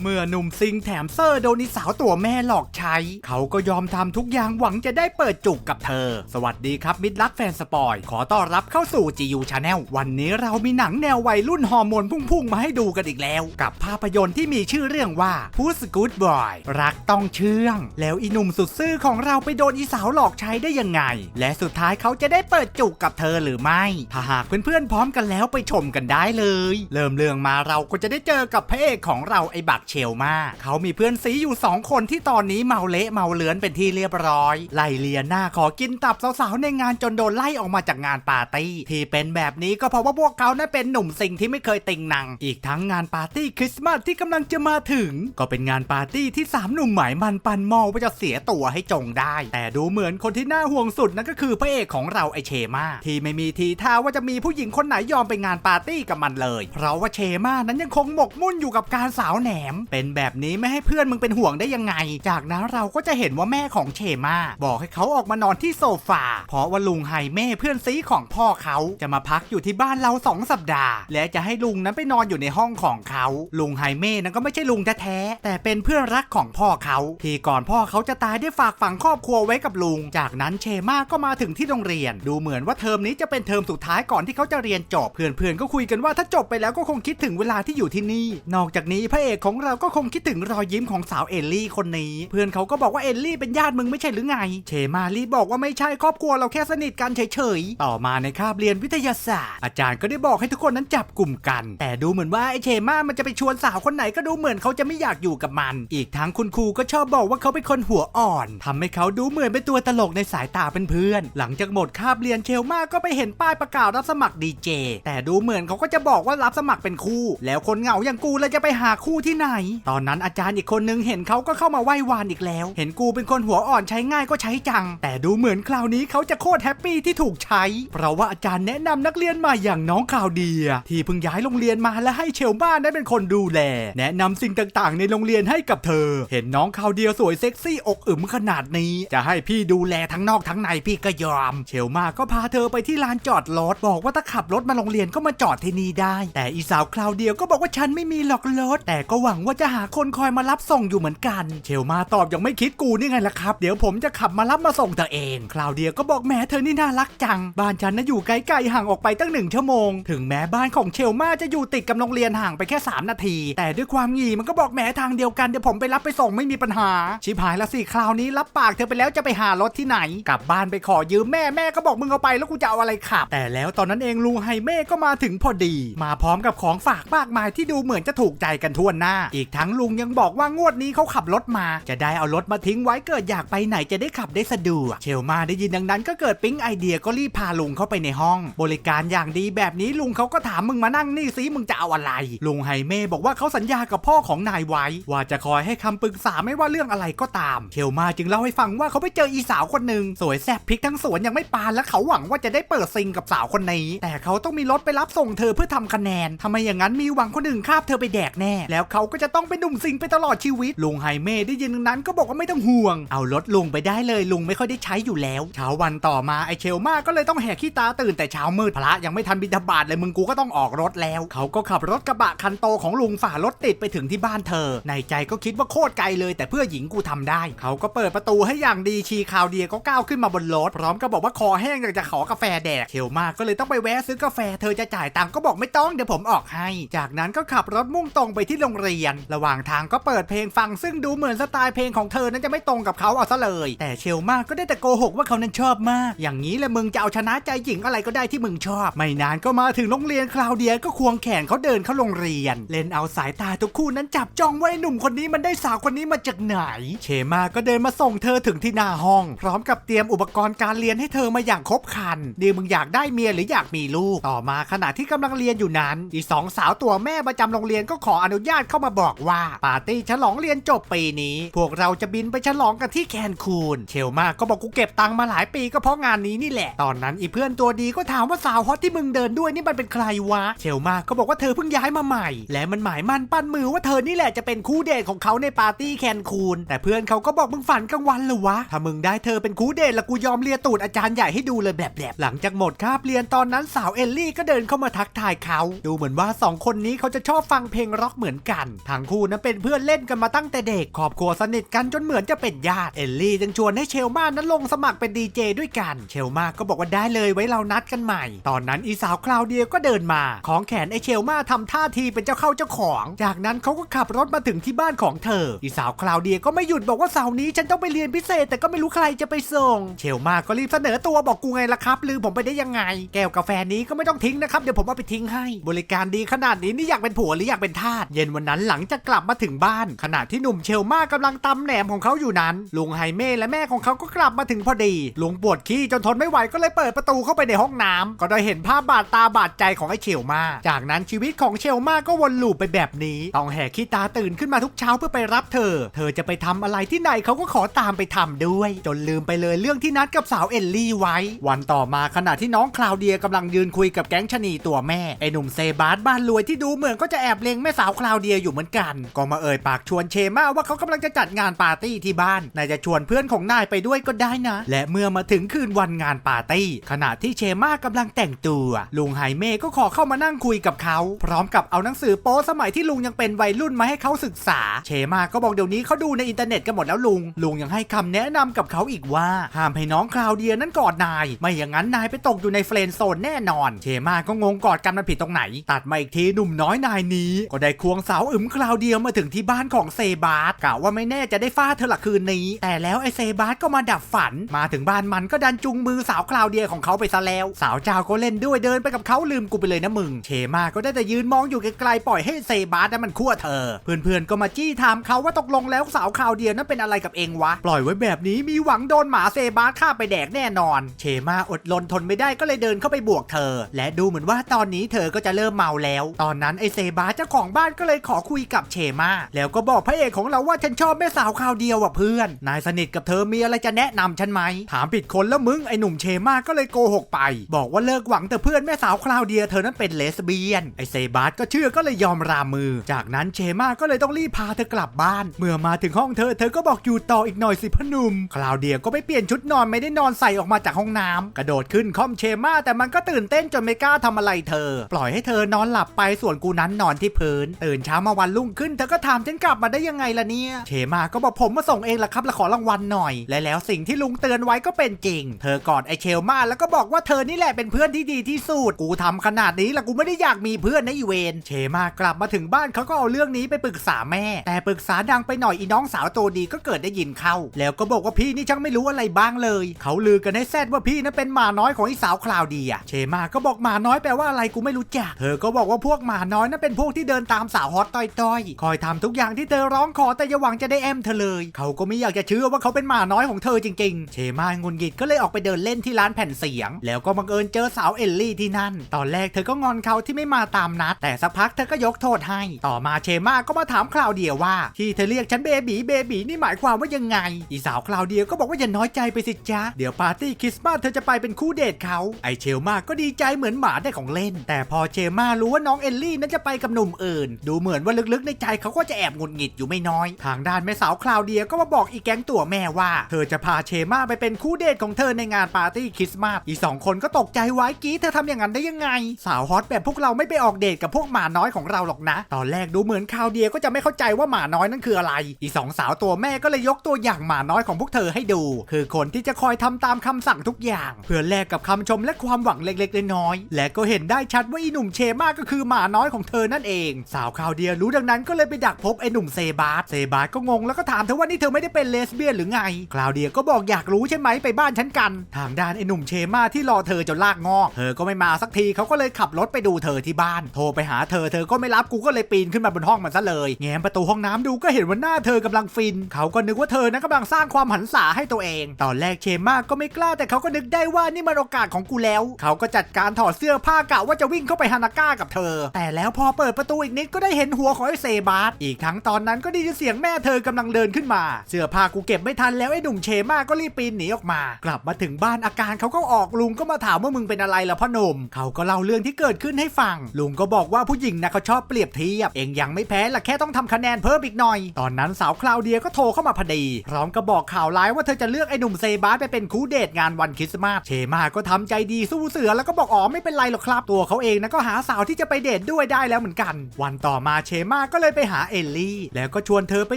เมื่ออหนุ่มซิงแถมเซอร์โดนิสาวตัวแม่หลอกใช้ เขาก็ยอมทำทุกอย่างหวังจะได้เปิดจุกกับเธอ สวัสดีครับมิตรรักแฟนสปอย ขอต้อนรับเข้าสู่ GU Channel วันนี้เรามีหนังแนววัยรุ่นฮอร์โมนพุ่งๆ มาให้ดูกันอีกแล้ว กับภาพยนตร์ที่มีชื่อเรื่องว่า Puss Good Boy รักต้องเชื่อง แล้วอีหนุ่มสุดซื่อของเราไปโดนอีสาวหลอกใช้ได้ยังไง และสุดท้ายเขาจะได้เปิดจุกกับเธอหรือไม่ ถ้าหากเพื่อนๆพร้อมกันแล้วไปชมกันได้เลย เริ่มเรื่องมาเราก็จะได้เจอกับพระเอกของเราไอ้บักเชลมาเขามีเพื่อนสีอยู่สองคนที่ตอนนี้เมาเละเมาเลือนเป็นที่เรียบร้อย ไล่เลียหน้าขอกินตับสาวๆในงานจนโดนไล่ออกมาจากงานปาร์ตี้ ที่เป็นแบบนี้ก็เพราะว่าพวกเขานั้นเป็นหนุ่มสิงที่ไม่เคยติงหนัง อีกทั้งงานปาร์ตี้คริสต์มาสที่กำลังจะมาถึง ก็เป็นงานปาร์ตี้ที่สามหนุ่มหมายมันปันมอว่าจะเสียตัวให้จงได้ แต่ดูเหมือนคนที่น่าห่วงสุดนั่นก็คือพระเอกของเราไอเชมาที่ไม่มีทีท่าว่าจะมีผู้หญิงคนไหนยอมไปงานปาร์ตี้กับมันเลย เพราะว่าเชมานั้นยังคงหมกมุ่นอยู่กับการสาวแหนม เป็น็นแบบนี้ไม่ให้เพื่อนมึงเป็นห่วงได้ยังไง จากนั้นเราก็จะเห็นว่าแม่ของเชมาบอกให้เขาออกมานอนที่โซฟาเพราะว่าลุงไฮเม่เพื่อนซีของพ่อเขาจะมาพักอยู่ที่บ้านเราสองสัปดาห์ และจะให้ลุงนั้นไปนอนอยู่ในห้องของเขา ลุงไฮเม่นั้นก็ไม่ใช่ลุงแท้ๆแต่เป็นเพื่อนรักของพ่อเขา ที่ก่อนพ่อเขาจะตายได้ฝากฝังครอบครัวไว้กับลุง จากนั้นเชมาก็มาถึงที่โรงเรียน ดูเหมือนว่าเทอมนี้จะเป็นเทอมสุดท้ายก่อนที่เขาจะเรียนจบเพื่อนๆก็คุยกันว่าถ้าจบไปแล้วก็คงคิดถึงเวลาที่อยู่ที่นี่ นอกจากนี้พระเอกของเราก็คงคิดถึงรอยยิ้มของสาวเอลลี่คนนี้ เพื่อนเขาก็บอกว่าเอลลี่เป็นญาติมึงไม่ใช่หรือไง เชมารีบอกว่าไม่ใช่ครอบครัวเราแค่สนิทกันเฉยๆ ต่อมาในคาบเรียนวิทยาศาสตร์ อาจารย์ก็ได้บอกให้ทุกคนนั้นจับกลุ่มกัน แต่ดูเหมือนว่าไอเชมามันจะไปชวนสาวคนไหนก็ดูเหมือนเขาจะไม่อยากอยู่กับมัน อีกทั้งคุณครูก็ชอบบอกว่าเขาเป็นคนหัวอ่อนทำให้เขาดูเหมือนเป็นตัวตลกในสายตาเพื่อนๆหลังจากหมดคาบเรียนเชลมาก็ไปเห็นป้ายประกาศรับสมัครดีเจแต่ดูเหมือนเขาก็จะบอกว่ารับสมัครเป็นคู่ แล้วคนเหงาอย่างกูแล้วจะไปหาคู่ที่ไหนตอนนั้นอาจารย์อีกคนนึงเห็นเขาก็เข้ามาไหว้วานอีกแล้ว เห็นกูเป็นคนหัวอ่อนใช้ง่ายก็ใช้จัง แต่ดูเหมือนคราวนี้เขาจะโคตรแฮปปี้ที่ถูกใช้ เพราะว่าอาจารย์แนะนำนักเรียนใหม่อย่างน้องข่าวเดีย ที่เพิ่งย้ายโรงเรียนมาและให้เชลบ้านได้เป็นคนดูแล แนะนำสิ่งต่างๆ ในโรงเรียนให้กับเธอ เห็นน้องข่าวเดียสวยเซ็กซี่อกอึมขนาดนี้ จะให้พี่ดูแลทั้งนอกทั้งในพี่ก็ยอม เชลมาก็พาเธอไปที่ลานจอดรถบอกว่าถ้าขับรถมาโรงเรียนก็มาจอดที่นี่ได้ แต่อีสาวคราวเดียวก็บอกว่าฉันไม่มีหรอกรถแต่ก็หวังว่าจะหาคนคอยมารับส่งอยู่เหมือนกันเชลมาตอบยังไม่คิดกูนี่ไงล่ะครับ เดี๋ยวผมจะขับมารับมาส่งเธอเองคราวเดียวก็บอกแหมเธอนี่น่ารักจัง บ้านฉันน่ะอยู่ไกลๆห่างออกไปตั้งหนึ่งชั่วโมง ถึงแม้บ้านของเชลมาจะอยู่ติดกับโรงเรียนห่างไปแค่ 3 นาที แต่ด้วยความหงี่มันก็บอกแหมทางเดียวกันเดี๋ยวผมไปรับไปส่งไม่มีปัญหา ชิบหายละสิคราวนี้รับปากเธอไปแล้วจะไปหารถที่ไหน กลับบ้านไปขอยืมแม่แม่ก็บอกมึงเอาไปแล้วกูจะเอาอะไรขับ แต่แล้วตอนนั้นเองลุงไฮเม่ก็มาถึงพอดี มาพร้อมกับของฝากมากมายที่ดูเหมือนจะถูกใจกันทั่วหน้าอีกทั้งลุงยังบอกว่างวดนี้เขาขับรถมา จะได้เอารถมาทิ้งไว้เกิดอยากไปไหนจะได้ขับได้สะดวกเชลมาได้ยินดังนั้นก็เกิดปิ๊งไอเดียก็รีบพาลุงเข้าไปในห้อง บริการอย่างดีแบบนี้ลุงเขาก็ถามมึงมานั่งนี่ซิมึงจะเอาอะไร ลุงไฮเม่บอกว่าเขาสัญญากับพ่อของนายไว้ ว่าจะคอยให้คำปรึกษาไม่ว่าเรื่องอะไรก็ตาม เชลมาจึงเล่าให้ฟังว่าเขาไปเจออีสาวคนหนึ่งสวยแซ่บพริกทั้งสวนยังไม่ปานและเขาหวังว่าจะได้เปิดซิงกับสาวคนนี้ แต่เขาต้องมีรถไปรับส่งเธอเพื่อทำคะแนนทำไมอย่างนั้นมีหวังคนอื่นคาบเธอไปแดกแน่ แล้วเขาก็จะต้องเป็นหนุ่มซิงไปตลอดชีวิต ลุงไฮเม่ได้ยินดังนั้นก็บอกว่าไม่ต้องห่วง เอารถลุงไปได้เลยลุงไม่ค่อยได้ใช้อยู่แล้ว เช้าวันต่อมาไอเชลมาก็เลยต้องแหกขี้ตาตื่นแต่เช้ามืดพระยังไม่ทันบิณฑบาตเลยมึงกูก็ต้องออกรถแล้ว เขาก็ขับรถกระบะคันโตของลุงฝ่ารถติดไปถึงที่บ้านเธอ ในใจก็คิดว่าโคตรไกลเลย แต่เพื่อหญิงกูทำได้ เขาก็เปิดประตูให้อย่างดีชีคาวเดียก็ก้าวขึ้นมาบนรถพร้อมกับบอกว่าคอแห้งอยากจะขอกาแฟแดกเชลมาก็เลยต้องไปแวะซื้อกาแฟเธอจะจ่ายตังก็บอกไม่ต้องเดี๋ยวผมออกให้ จากนั้นก็ขับรถมุ่งตรงไปที่โรงเรียนระหว่างทางก็เปิดเพลงฟังซึ่งดูเหมือนสไตล์เพลงของเธอนั้นจะไม่ตรงกับเขาเอาซะเลย แต่เชลมาก็ได้แต่โกหกว่าเขานั้นชอบมาก อย่างนี้แหละมึงจะเอาชนะใจหญิงอะไรก็ได้ที่มึงชอบ ไม่นานก็มาถึงโรงเรียนคลาวเดียก็ควงแขนเขาเดินเข้าโรงเรียน เล่นเอาสายตาทุกคู่นั้นจับจ้องว่าไอ้หนุ่มคนนี้มันได้สาวคนนี้มาจากไหน เชมาก็เดินมาส่งเธอถึงที่หน้าห้อง พร้อมกับเตรียมอุปกรณ์การเรียนให้เธอมาอย่างครบครันดีมึงอยากได้เมียหรืออยากมีลูก ต่อมาขณะที่กำลังเรียนอยู่นั้นอีสองสาวตัวแม่ประจำโรงเรียนก็ขออนุญาตเข้ามาบอกว่าปาร์ตี้ฉลองเรียนจบปีนี้ พวกเราจะบินไปฉลองกันที่แคนคูนเชลมาก็บอกกูเก็บตังค์มาหลายปีก็เพราะงานนี้นี่แหละ ตอนนั้นอีเพื่อนตัวดีก็ถามว่าสาวฮอตที่มึงเดินด้วยนี่มันเป็นใครวะ เชลมาก็บอกว่าเธอเพิ่งย้ายมาใหม่ และมันหมายมั่นปั้นมือว่าเธอนี่แหละจะเป็นคู่เดทของเขาในปาร์ตี้แคนคูนแต่เพื่อนเขาก็บอกมึงฝันกลางวันเหรอวะถ้ามึงได้เธอเป็นคู่เดทละกูยอมเลียตูดอาจารย์ใหญ่ให้ดูเลยแบบแบบๆหลังจากหมดคาบเรียนตอนนั้นสาวเอลลี่ก็เดินเข้ามาทักทายเขา ดูเหมือนว่าสองคนนี้เขาจะชอบฟังเพลงร็อกเหมือนกันทั้งคู่นั้นเป็นเพื่อนเล่นกันมาตั้งแต่เด็กครอบครัวสนิทกันจนเหมือนจะเป็นญาติเอลลี่จึงชวนให้เชลมานั้นลงสมัครเป็นดีเจด้วยกัน เชลมาก็บอกว่าได้เลยไว้เรานัดกันใหม่ ตอนนั้นอีสาวคลาวเดียก็เดินมา ของแขนไอเชลมาทำท่าทีเป็นเจ้าเข้าเจ้าของ จากนั้นเขาก็ขับรถมาถึงที่บ้านของเธอ อีสาวคลาวเดียก็ไม่หยุดบอกว่าเสาร์นี้ฉันต้องไปเรียนพิเศษ แต่ก็ไม่รู้ใครจะไปส่ง เชลมาก็รีบเสนอตัวบอกกูไงล่ะครับลืมผมไปได้ยังไง แก้วกาแฟนี้ก็ไม่ต้องทิ้งนะครับเดี๋ยวผมเอาไปทิ้งให้ บริการดีขนาดนี้นี่อยากเป็นผัวหรืออยากเป็นทาสเย็นวันนั้นหลังจากกลับมาถึงบ้าน ขณะที่หนุ่มเชลมากำลังตำแหนมของเขาอยู่นั้นลุงไฮเม่และแม่ของเขาก็กลับมาถึงพอดีลุงปวดขี้จนทนไม่ไหวก็เลยเปิดประตูเข้าไปในห้องน้ำก็ได้เห็นภาพบาดตาบาดใจของไอ้เชลมา จากนั้นชีวิตของเชลมาก็วนลูปไปแบบนี้ ต้องแหกขี้ตาตื่นขึ้นมาทุกเช้าเพื่อไปรับเธอ เธอจะไปทำอะไรที่ไหนเขาก็ขอตามไปทำด้วย จนลืมไปเลยเรื่องที่นัดกับสาวเอลลี่ไว้ วันต่อมาขณะที่น้องคลาวเดียกำลังยืนคุยกับแก๊งชะนีตัวแม่ไอ้หนุ่มเซบาสบ้านรวยที่ดูเหมือนก็จะแอบเลงแม่สาวคลาวเดียอยู่เหมือนกันก็มาเอ่ยปากชวนเชมาว่าเขากำลังจะจัดงานปาร์ตี้ที่บ้านนายจะชวนเพื่อนของนายไปด้วยก็ได้นะ และเมื่อมาถึงคืนวันงานปาร์ตี้ ขณะที่เชมากำลังแต่งตัวลุงไฮเม่ก็ขอเข้ามานั่งคุยกับเขา พร้อมกับเอาหนังสือโป๊สมัยที่ลุงยังเป็นวัยรุ่นมาให้เขาศึกษา เชมาก็บอกเดี๋ยวนี้เขาดูในอินเทอร์เน็ตกันหมดแล้วลุง ลุงยังให้คำแนะนำกับเขาอีกว่าห้ามให้น้องคลาวเดียนั้นกอดนาย ไม่อย่างนั้นนายไปตกอยู่ในเฟรนโซนแน่นอน เชมาก็งงกอดกันมันผิดตรงไหน ตัดมาอีกทีหนุ่มน้อยนายนี้ ก็ได้ควงสาวอึมคลาวเดียวมาถึงที่บ้านของเซบาสกะว่าไม่แน่จะได้ฟาดเธอละคืนนี้ แต่แล้วไอเซบาสก็มาดับฝัน มาถึงบ้านมันก็ดันจุงมือสาวคลาวเดียของเขาไปซะแล้ว สาวเจ้าก็เล่นด้วยเดินไปกับเขาลืมกูไปเลยนะมึง เชมาก็ได้แต่ยืนมองอยู่ไกลๆปล่อยให้เซบาสนั้นมันคั่วเธอ เพื่อนๆก็มาจี้ถามเขาว่าตกลงแล้วสาวคลาวเดียนั้นเป็นอะไรกับเองวะ ปล่อยไว้แบบนี้มีหวังโดนหมาเซบาสฆ่าไปแดกแน่นอน เชมาอดรนทนไม่ได้ก็เลยเดินเข้าไปบวกเธอ และดูเหมือนว่าตอนนี้เธอก็จะเริ่มเมาแล้ว ตอนนั้นไอเซบาสเจ้าของบ้านก็เลยขอคุยกับเชมา แล้วก็บอกพระเอกของเราว่าฉันชอบแม่สาวคราวเดียวอะเพื่อน นายสนิทกับเธอมีอะไรจะแนะนำฉันไหม ถามผิดคนแล้วมึงไอหนุ่มเชมาก็เลยโกหกไป บอกว่าเลิกหวังแต่เพื่อนแม่สาวคราวเดียเธอนั้นเป็นเลสเบี้ยน ไอเซบาสก็เชื่อก็เลยยอมรามือ จากนั้นเชมาก็เลยต้องรีบพาเธอกลับบ้าน เมื่อมาถึงห้องเธอเธอก็บอกอยู่ต่ออีกหน่อยสิพนุ่มคราวเดียก็ไม่เปลี่ยนชุดนอนไม่ได้นอนใส่ออกมาจากห้องน้ำกระโดดขึ้นคอมเชมาแต่มันก็ตื่นเต้นจนไม่กล้าทำอะไรเธอ ปล่อยให้เธอนอนหลับไปส่วนกูนั้นนอนที่พื้น ตื่นเช้ามาวันรุ่งขึ้นเธอก็ถามฉันกลับมาได้ยังไงล่ะเนี่ยเชมาก็บอกผมมาส่งเองละครับและขอรางวัลหน่อย และแล้วสิ่งที่ลุงเตือนไว้ก็เป็นจริง เธอกอดไอเชลมาแล้วก็บอกว่าเธอนี่แหละเป็นเพื่อนที่ดีที่สุดกูทำขนาดนี้ละกูไม่ได้อยากมีเพื่อนนะอีเวนเชมากลับมาถึงบ้านเขาก็เอาเรื่องนี้ไปปรึกษาแม่ แต่ปรึกษาดังไปหน่อยอีน้องสาวตัวดีก็เกิดได้ยินเข้า แล้วก็บอกว่าพี่นี่ช่างไม่รู้อะไรบ้างเลย เขาลือกันให้แซดว่าพี่นั้นเป็นหมาน้อยของไอีสาวคลาวดียเชมาก็บอกหมาน้อยแปลว่าอะไรกูไม่รู้จัก เธอก็บอกว่าพวกหมาน้อยนั้นเป็นพวกที่เดินตามสาวฮอตต้อยคอยทำทุกอย่างที่เธอร้องขอแต่อย่าหวังจะได้แอมเธอเลย เขาก็ไม่อยากจะเชื่อว่าเขาเป็นหมาน้อยของเธอจริงๆ เชมางุนงิดก็เลยออกไปเดินเล่นที่ร้านแผ่นเสียง แล้วก็บังเอิญเจอสาวเอลลี่ที่นั่น ตอนแรกเธอก็งอนเขาที่ไม่มาตามนัด แต่สักพักเธอก็ยกโทษให้ ต่อมาเชมาก็มาถามคลาวเดียว่า ที่เธอเรียกฉันเบบีเบบีนี่หมายความว่ายังไง อีสาวคลาวเดียก็บอกว่าอย่าน้อยใจไปสิจ๊ะเดี๋ยวปาร์ตี้คริสต์มาสเธอจะไปเป็นคู่เดทเขา ไอเชลมาก็ดีใจเหมือนหมาได้ของเล่น แต่พอเชมารู้ว่าน้องเอลลี่นั้นจะไปกับหนุ่มอื่น ดูเหมือนว่าลึกๆในใจเขาก็จะแอบหงุดหงิดอยู่ไม่น้อย ทางด้านแม่สาวคลาวเดียก็มาบอกอีแก๊งตัวแม่ว่า เธอจะพาเชมาไปเป็นคู่เดทของเธอในงานปาร์ตี้คริสต์มาสอีสองคนก็ตกใจไว้กี้เธอทำอย่างนั้นได้ยังไง สาวฮอตแบบพวกเราไม่ไปออกเดทกับพวกหมาน้อยของเราหรอกนะ ตอนแรกดูเหมือนคราวเดียก็จะไม่เข้าใจว่าหมาน้อยนั่นคืออะไร อีสองสาวตัวแม่ก็เลยยกตัวอย่างหมาน้อยของพวกเธอให้ดู คือคนที่จะคอยทำตามคำสั่งทุกอย่าง เพื่อแลกกับคำชมและความหวังเล็กๆน้อยๆและก็เห็นได้ชัดว่าอีหนุ่มเชมาก็คือหมาน้อยของเธอนั่นเอง สาวคราวเดียรู้ดังนั้นก็เลยไปดักพบไอ้หนุ่มเซบาสเซบาสก็งงแล้วก็ถามเธอว่านี่เธอไม่ได้เป็นเลสเบี้ยนหรือไง คลาวเดียก็บอกอยากรู้ใช่ไหมไปบ้านฉันกัน ทางด้านไอ้หนุ่มเชมาที่รอเธอจนลากงอก เธอก็ไม่มาสักทีเขาก็เลยขับรถไปดูเธอที่บ้าน โทรไปหาเธอเธอก็ไม่รับกูก็เลยปีนขึ้นมาบนห้องมันซะเลย แง้มประตูห้องน้ำดูก็เห็นว่าหน้าเธอกำลังฟิน เขาก็นึกว่าเธอนั้นกำลังสร้างความหันษาให้ตัวเอง ตอนแรกเชมาก็ไม่กล้าแต่เขาก็นึกได้ว่านี่มันโอกาสของกูแล้ว เขาก็จัดการถอดเสื้อผ้ากะว่าจะวิ่งเข้าไปฮานาก้ากับเธอ แต่แล้วพอเปิดประตูอีกนิดก็ได้เห็นหัวของไอ้เซบาสอีกทั้งตอนนั้นก็ได้ยินเสียงแม่เธอกำลังเดินขึ้นมา เสื้อผ้ากูเก็บไม่ทันแล้วไอ้หนุ่มเชมาก็รีบปีนหนีออกมา กลับมาถึงบ้านอาการเขาก็ออกลุงก็มาถามว่ามึงเป็นอะไรล่ะพ่อหนุ่มเขาก็เล่าเรื่องที่เกิดขึ้นให้ฟัง ลุงก็บอกว่าผู้หญิงนะเขาชอบเปรียบเทียบเองยังไม่แพ้ละแค่ต้องทำคะแนนเพิ่มอีกหน่อย ตอนนั้นสาวคลาวเดียก็โทรเข้ามาพอดี พร้อมกับบอกข่าวร้ายว่าเธอจะเลือกไอ้หนุ่มเซบาสไปเป็นคู่เดทงานวันคริสต์มาสเชมาก็ทำใจดีสู้เสือแล้วก็บอกอ๋อไม่เป็นไรหรอกครับ ตัวเขาเองนะก็หาสาวที่จะไปเดทด้วยได้แล้วเหมือนกัน วันต่อมาเชมาก็เลยไปหาเอลลี่ แล้วก็ชวนเธอไป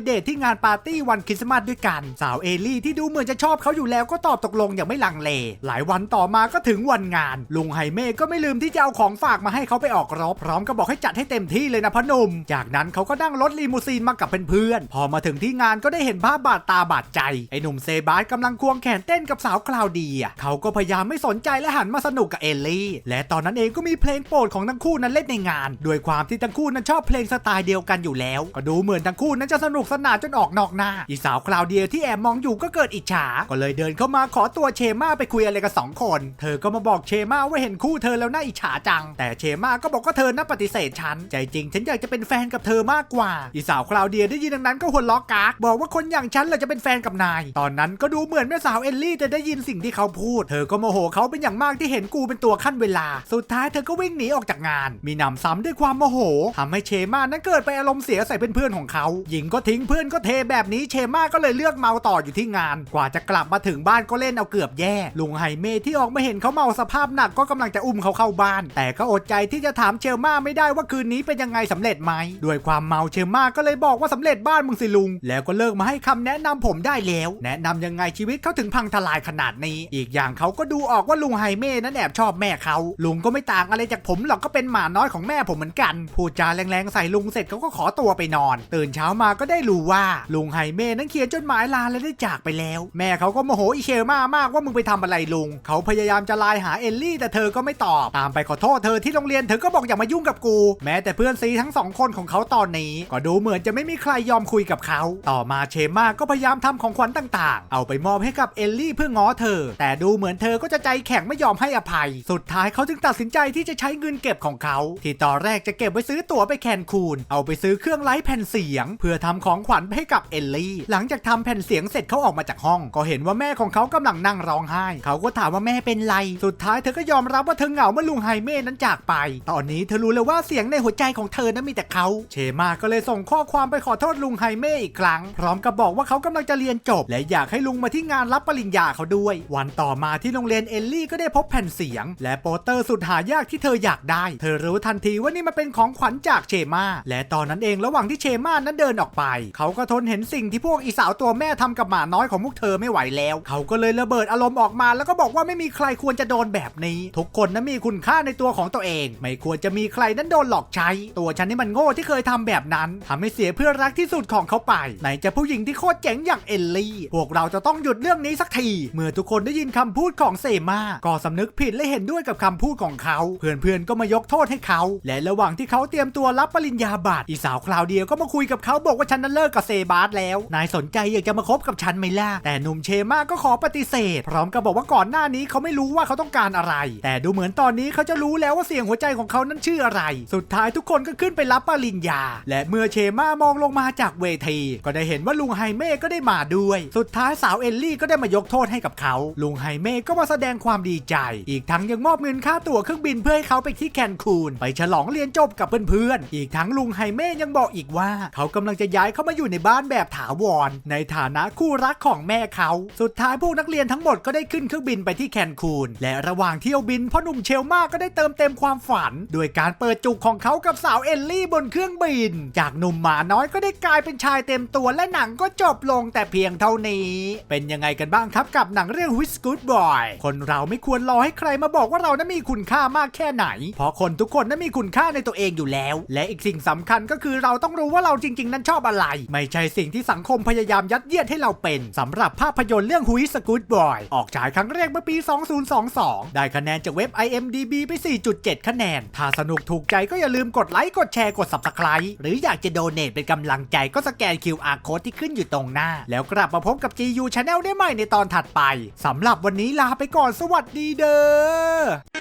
เดทที่งานปาร์ตี้วันคริสต์มาสด้วยกัน สาวเอลลี่ที่ดูเหมือนจะชอบเขาอยู่แล้วก็ตอบตกลงอย่างไม่ลังเล หลายวันต่อมาก็ถึงวันงาน ลุงไฮเม่ก็ไม่ลืมที่จะเอาของฝากมาให้เขาไปออกรบพร้อมกับบอกให้จัดให้เต็มที่เลยนะพอหนุ่ม จากนั้นเขาก็นั่งรถลีมูซีนมากับเพื่อนๆ พอมาถึงที่งานก็ได้เห็นภาพบาดตาบาดใจ ไอ้หนุ่มเซบาสกำลังควงแขนเต้นกับสาวคลาวดีเขาก็พยายามไม่สนใจและหันมาสนุกกับเอลลี่ และตอนนั้นเองก็มีเพลงโปรดของทั้งคู่นั้นเล่นในงาน ด้วยความที่ทั้งคู่นั้นชอบเพลงสไตล์เดียวกันอยู่แล้ว ก็ดูเหมือนทั้งคู่นั้นจะสนุกสนานจนออกนอกหน้า อีสาวคลาวเดียที่แอบมองอยู่ก็เกิดอิจฉา ก็เลยเดินเข้ามาขอตัวเชม่าไปคุยอะไรกันสองคน เธอก็มาบอกเชม่าว่าเห็นคู่เธอแล้วน่าอิจฉาจัง แต่เชม่าก็บอกว่าเธอน่าปฏิเสธฉัน ใจจริงฉันอยากจะเป็นแฟนกับเธอมากกว่า อีสาวคลาวเดียได้ยินดังนั้นก็หัวล้อกาก บอกว่าคนอย่างฉันเราจะเป็นแฟนกับนาย ตอนนั้นก็ดูเหมือนแม่สาวเอลลี่จะได้ยินสิ่งที่เขาพูด เธอก็โมโหเขาเป็นอย่างมากที่เห็นกูเป็นตัวขั้นเวลา สุดท้ายเธอก็วิ่งหนีออกจากงาน มีนำซ้ำด้วยความโมโหทำให้เชม่านั้นเกิดไปอารมณ์เสียใส่เพื่อนๆของเขา หญิงก็ทิ้งเพื่อนก็เทแบบนี้เชม่าก็เลยเลือกเมาต่ออยู่ที่งาน กว่าจะกลับมาถึงบ้านก็เล่นเอาเกือบแย่ ลุงไฮเมที่ออกมาเห็นเขาเมาสภาพหนักก็กำลังจะอุ้มเขาเข้าบ้าน แต่ก็อดใจที่จะถามเชลม่าไม่ได้ว่าคืนนี้เป็นยังไงสำเร็จไหมด้วยความเมาเชลม่าก็เลยบอกว่าสำเร็จบ้านมึงสิลุง แล้วก็เลิกมาให้คำแนะนำผมได้แล้ว แนะนำยังไงชีวิตเขาถึงพังทลายขนาดนี้ อีกอย่างเขาก็ดูออกว่าลุงไฮเม่นั้นแอบชอบแม่เขาลุงก็ไม่ต่างอะไรจากผมหรอกก็เป็นหมาน้อยของแม่ผมเหมือนกันพูดจาแรงๆใส่ลุงเสร็จเขาก็ขอตัวไปนอน ตื่นเช้ามาก็ได้รู้ว่าลุงไฮเม่นั้นเขียนจดหมายลาและได้จากไปแล้ว แม่เขาก็โมโหอีเชลมามากว่ามึงไปทำอะไรลุง เขาพยายามจะไลน์หาเอลลี่ แต่เธอก็ไม่ตอบตามไปขอโทษเธอที่โรงเรียนเธอก็บอกอย่ามายุ่งกับกู แม้แต่เพื่อนซีทั้งสองคนของเขาตอนนี้ ก็ดูเหมือนจะไม่มีใครยอมคุยกับเขา ต่อมาเชมาก็พยายามทำของขวัญต่างๆ เอาไปมอบให้กับเอลลี่เพื่อง้อเธอ แต่ดูเหมือนเธอก็จะใจแข็งไม่ยอมให้อภัย สุดท้ายเขาจึงตัดสินใจที่จะใช้เงินเก็บของเขา ที่ตอนแรกจะเก็บไว้ซื้อตั๋วไปแคนคูนเอาไปซื้อเครื่องไลฟ์แผ่นเสียง เพื่อทำของขวัญให้กับเอลลี่ หลังจากทำแผ่นเสียงเสร็จเขาออกมาจากห้อง ก็เห็นว่าแม่ของเขากำลังนั่งร้องไห้ เขาก็ถามว่าแม่เป็นไร สุดท้ายเธอก็ยอมรับว่าเธอเหงาเมื่อลุงไฮเม่นั้นจากไป ตอนนี้เธอรู้เลยว่าเสียงในหัวใจของเธอนั้นมีแต่เขา เชมาก็เลยส่งข้อความไปขอโทษลุงไฮเม่อีกครั้ง พร้อมกับบอกว่าเขากำลังจะเรียนจบ และอยากให้ลุงมาที่งานรับปริญญาเขาด้วย วันต่อมาที่โรงเรียนเอลลี่ก็ได้พบแผ่นเสียง และโปสเตอร์สุดหายากที่เธออยากได้ เธอรู้ทันทีว่านี่มันเป็นของขวัญจากเชมาและตอนนั้นเองระหว่างที่เชมานั้นเดินออกไป เขาก็ทนเห็นสิ่งที่พวกอีสาวตัวแม่ทำกับหมาน้อยของพวกเธอไม่ไหวแล้ว เขาก็เลยระเบิดอารมณ์ออกมา แล้วก็บอกว่าไม่มีใครควรจะโดนแบบนี้ ทุกคนนั้นมีคุณค่าในตัวของตัวเอง ไม่ควรจะมีใครนั้นโดนหลอกใช้ ตัวฉันนี่มันโง่ที่เคยทำแบบนั้นทำให้เสียเพื่อนรักที่สุดของเขาไป ไหนจะผู้หญิงที่โคตรเจ๋งอย่างเอลลี่ พวกเราจะต้องหยุดเรื่องนี้สักที เมื่อทุกคนได้ยินคำพูดของเซมาก็สำนึกผิดและเห็นด้วยกับคำพูดของเขา เพื่อนๆก็มายกโทษให้เขา และระหว่างที่เขาเตรียมตัวรับปริญญาบัตรอีสาวคลาวเดียวก็มาคุยกับเขาบอกว่าฉันนั้นเลิกกับเซบาสแล้ว นายสนใจอยากจะมาคบกับฉันไหมล่ะ แต่หนุ่มเชมาก็ขอปฏิเสธ พร้อมกับบอกว่าก่อนหน้านี้เขาไม่รู้ว่าเขาต้องการอะไร แต่ดูเหมือนตอนนี้เขาจะรู้แล้วว่าเสียงหัวใจของเขานั้นชื่ออะไร สุดท้ายทุกคนก็ขึ้นไปรับปริญญา และเมื่อเชมามองลงมาจากเวที ก็ได้เห็นว่าลุงไฮเม่ก็ได้มาด้วย สุดท้ายสาวเอลลี่ก็ได้มายกโทษให้กับเขาลุงไฮเม่ก็มาแสดงความดีใจ อีกทั้งยังมอบเงินค่าตั๋วเครื่องบินเพื่อให้เขาไปที่แคนคูนไปฉลองเรียนจบกับเพื่อนๆอีกทั้งลุงไฮเมม่ยังบอกอีกว่า เขากำลังจะย้ายเข้ามาอยู่ในบ้านแบบถาวร ในฐานะคู่รักของแม่เขา สุดท้ายพวกนักเรียนทั้งหมดก็ได้ขึ้นเครื่องบินไปที่แคนคูน และระหว่างเที่ยวบินพ่อหนุ่มเชลมาก็ได้เติมเต็มความฝัน โดยการเปิดจุกของเขากับสาวเอลลี่บนเครื่องบิน จากหนุ่มหมาน้อยก็ได้กลายเป็นชายเต็มตัวและหนังก็จบลงแต่เพียงเท่านี้ เป็นยังไงกันบ้างครับกับหนังเรื่อง Whis Good Boy คนเราไม่ควรรอให้ใครมาบอกว่าเรานั้นมีคุณค่ามากแค่ไหน เพราะคนทุกคนนั้นมีคุณค่าในตัวเองอยู่แล้ว และอีกสิ่งสำคัญก็็คือเราต้องรู้ว่าเราจริง ๆ นั้นชอบอะไร ไม่ใช่สิ่งที่สังคมพยายามยัดเยียดให้เราเป็นสำหรับภาพยนตร์เรื่อง Whis Good Boy ออกฉายครั้งแรกเมื่อปี 2022 ได้คะแนนจากเว็บ IMDB ไป 4.7 คะแนน ถ้าสนุกถูกใจก็อย่าลืมกดไลค์กดแชร์กด Subscribe หรืออยากจะโดเน a t เป็นกำลังใจก็สแกน QR Code ที่ขึ้นอยู่ตรงหน้า แล้วกลับมาพบกับ GU Channel ได้ใหม่ในตอนถัดไปสำหรับวันนี้ลาไปก่อนสวัสดีเด้อ